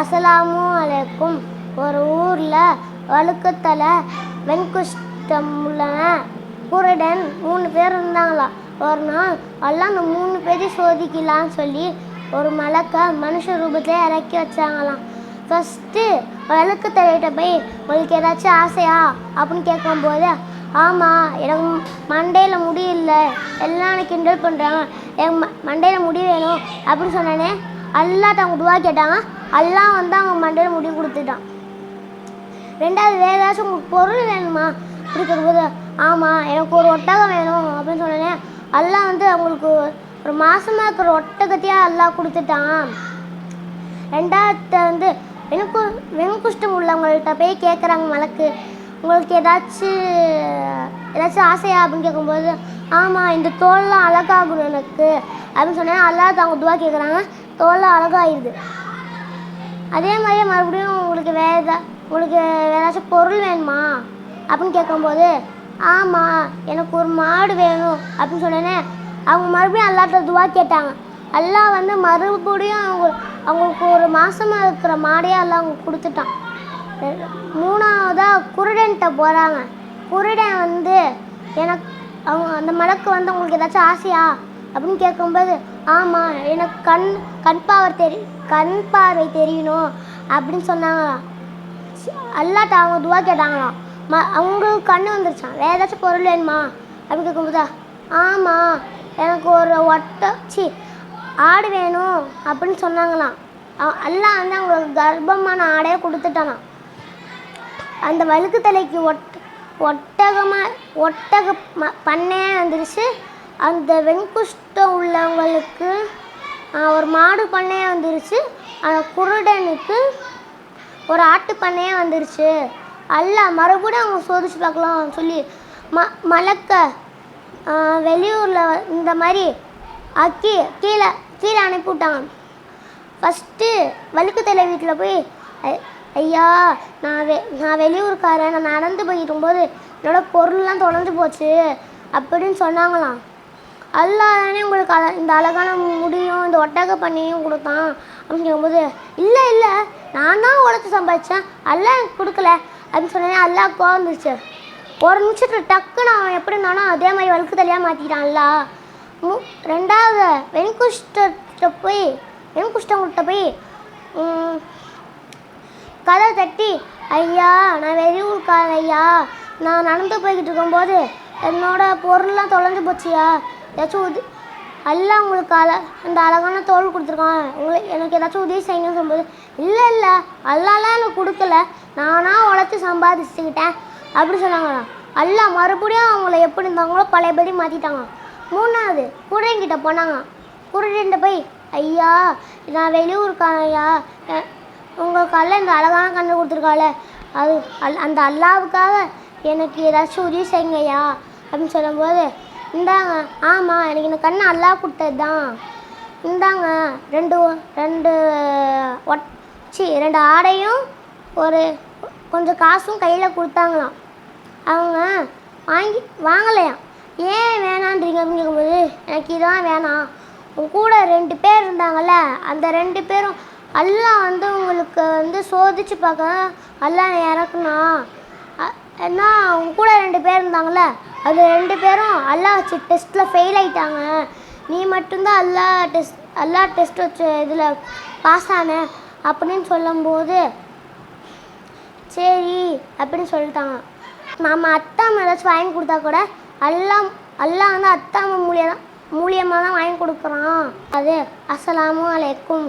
அஸ்ஸலாமு அலைக்கும். ஒரு ஊரில் வழுக்கத்தில் வெண்குஷ்டம் உள்ளன குருடன் மூணு பேர் இருந்தாங்களாம் ஒரு நாள் எல்லாம் அந்த மூணு பேரையும் சோதிக்கலாம்னு சொல்லி ஒரு மலக்கை மனுஷ ரூபத்தில் இறக்கி வச்சாங்களாம். ஃபஸ்ட்டு வழுக்கத்தலைகிட்ட போய் உங்களுக்கு ஏதாச்சும் ஆசையா? அப்படின்னு கேட்கும்போது ஆமாம் எனக்கு மண்டையில் முடியல எல்லாம் எனக்கு கிண்டல் பண்ணுறாங்க என் மண்டையில் முடி வேணும் அப்படின்னு சொன்னோன்னே அல்லாட்ட அவங்க துவா கேட்டாங்க. எல்லாம் வந்து அவங்க மண்டையில் முடி கொடுத்துட்டான். ரெண்டாவது வேறு ஏதாச்சும் உங்களுக்கு பொருள் வேணுமா? அப்படி கேட்கும்போது ஆமாம் எனக்கு ஒரு ஒட்டகம் வேணும் அப்படின்னு சொன்னோன்னே எல்லாம் வந்து அவங்களுக்கு ஒரு மாதமாக இருக்கிற ஒட்டகத்தையாக எல்லாம் கொடுத்துட்டான். ரெண்டாவது வந்து வெண்கு வெண்குஷ்டம் உள்ளவங்கள்ட்ட போய் கேட்குறாங்க மலக்கு. உங்களுக்கு ஏதாச்சும் ஏதாச்சும் ஆசையா அப்படின்னு கேட்கும்போது ஆமாம் இந்த தோல்லாம் அழகாகும் எனக்கு. அப்படின்னு சொன்னேன் அல்லாஹ் அவங்க துவா கேட்குறாங்க தோல்லாம் அழகாகிடுது அதே மாதிரியே மறுபடியும் உங்களுக்கு வேறு எதாவது உங்களுக்கு ஏதாச்சும் பொருள் வேணுமா? அப்படின்னு கேட்கும்போது ஆமாம் எனக்கு ஒரு மாடு வேணும் அப்படின்னு சொன்னேனே அவங்க மறுபடியும் அல்லாட்ட துவா கேட்டாங்க. எல்லாம் வந்து மறுபடியும் அவங்க அவங்களுக்கு ஒரு மாதமாக இருக்கிற மாடையே எல்லாம் அவங்க கொடுத்துட்டான். மூணாவதாக குருடன்கிட்ட போகிறாங்க குருடன் வந்து எனக்கு அவங்க அந்த மலக்கு வந்து உங்களுக்கு ஏதாச்சும் ஆசையா? அப்படின்னு கேட்கும்போது ஆமாம் எனக்கு கண் கண் பார்வை தெரி கண் பார்வை தெரியணும் அப்படின்னு சொன்னாங்களாம் அல்லாட்ட அவங்க துவா கேட்டாங்களாம். ம அவங்களுக்கு கண்ணு வந்துருச்சான் வேறு ஏதாச்சும் பொருள் வேணுமா? அப்படின்னு கேட்கும்போதா ஆமாம் எனக்கு ஒரு ஒட்டை சி ஆடு வேணும் அப்படின்னு சொன்னாங்களாம். எல்லாம் வந்து அவங்களுக்கு கர்ப்பமான ஆடையே கொடுத்துட்டானாம். அந்த வழுக்கு தலைக்கு ஒட் ஒட்டகமாக ஒட்டக ம பண்ணையே வந்துருச்சு அந்த வெண்குஷ்டம் உள்ளவங்களுக்கு ஒரு மாடு பண்ணையே வந்துருச்சு. அந்த குருடனுக்கு ஒரு ஆட்டு பண்ணையே வந்துருச்சு. அல்ல மறுபடியும் அவங்க சோதிச்சு பார்க்கலாம் சொல்லி ம மலக்க வெளியூரில் இந்த மாதிரி அக்கி கீழே கீழே அனுப்பி விட்டாங்க. ஃபஸ்ட்டு வழுக்குத்தலை வீட்டில் போய் ஐயா நான் வெ நான் வெளியூர்காரன். நான் நடந்து போயிருக்கும்போது என்னோட பொருள்லாம் தொலைஞ்சு போச்சு. அப்படின்னு சொன்னாங்களாம். அல்லா தானே உங்களுக்கு அழ இந்த அழகான முடியும் இந்த ஒட்டக பண்ணியும் கொடுத்தான் அப்படின்னு கேட்கும்போது இல்லை இல்லை நான் தான் உழைச்சி சம்பாதிச்சேன். அல்லா எனக்கு கொடுக்கல அப்படின்னு சொன்னேன் அல்லா கோவம் ஒரு நிமிஷத்தில் டக்குன்னு அவன் எப்படி இருந்தானோ அதே மாதிரி வழுக்கு தலையாக மாற்றிட்டான் அல்லா. மு ரெண்டாவது வெண்குஷ்டத்தை போய் வெண்குஷ்டங்கிட்ட போய் கதை தட்டி ஐயா நான் வெளியூர்காரன் ஐயா. நான் நடந்து போய்கிட்டு இருக்கும்போது என்னோட பொருள்லாம் தொலைஞ்சு போச்சியா? ஏதாச்சும் உதவி எல்லாம் உங்களுக்கு அழ அந்த அழகான தோல் கொடுத்துருக்கான் உங்களுக்கு எனக்கு ஏதாச்சும் உதவி செய்யுங்கன்னு சொல்லும்போது இல்லை இல்லை அல்லாலாம் எனக்கு கொடுக்கல. நானாக உழைச்சி சம்பாதிச்சுக்கிட்டேன். அப்படி சொன்னாங்கண்ணா அல்லாஹ் மறுபடியும் அவங்கள எப்படி இருந்தாங்களோ பழையபடி மாற்றிட்டாங்க மூணாவது குருடன்கிட்ட போனாங்க குருடன்கிட்ட போய் ஐயா நான் வெளியூருக்கான ஐயா உங்கள் உங்களுக்கு அல்ல இந்த அழகான கண்ணு கொடுத்துருக்காள. அது அல் அந்த அல்லாவுக்காக எனக்கு ஏதாச்சும் உதவி செய்யுங்கய்யா. அப்படின்னு சொல்லும்போது இந்தாங்க. ஆமாம் எனக்கு இந்த கண்ணு அல்லா கொடுத்தது தான் இந்தாங்க ரெண்டு ரெண்டு ஒட்சி ரெண்டு ஆடையும் ஒரு கொஞ்சம் காசும் கையில் கொடுத்தாங்களாம். அவங்க வாங்கி வாங்கலையாம் ஏன் வேணான்றீங்க அப்படின்னு கேட்கும்போது எனக்கு இதான் வேணாம். உன் கூட ரெண்டு பேர் இருந்தாங்கல்ல அந்த ரெண்டு பேரும் எல்லாம் வந்து உங்களுக்கு வந்து சோதிச்சு பார்க்க எல்லாம் இறக்குனா என்ன உங்கள் கூட ரெண்டு பேர் இருந்தாங்கல்ல அது ரெண்டு பேரும் அல்லாஹ் வச்சு டெஸ்ட்டில் ஃபெயில் ஆயிட்டாங்க. நீ மட்டும்தான் அல்லாஹ் டெஸ்ட் அல்லாஹ் டெஸ்ட் வச்சு இதில் பாஸ் ஆன அப்படின்னு சொல்லும்போது சரி அப்படின்னு சொல்லிட்டாங்க. நம்ம அத்தாம் ஏதாச்சும் வாங்கி கொடுத்தா கூட எல்லாம் அல்லா வந்து அத்தாம் மூலியம் மூலியமாக தான் வாங்கி கொடுக்குறான். அது அஸ்லாமும் அலைக்கும்.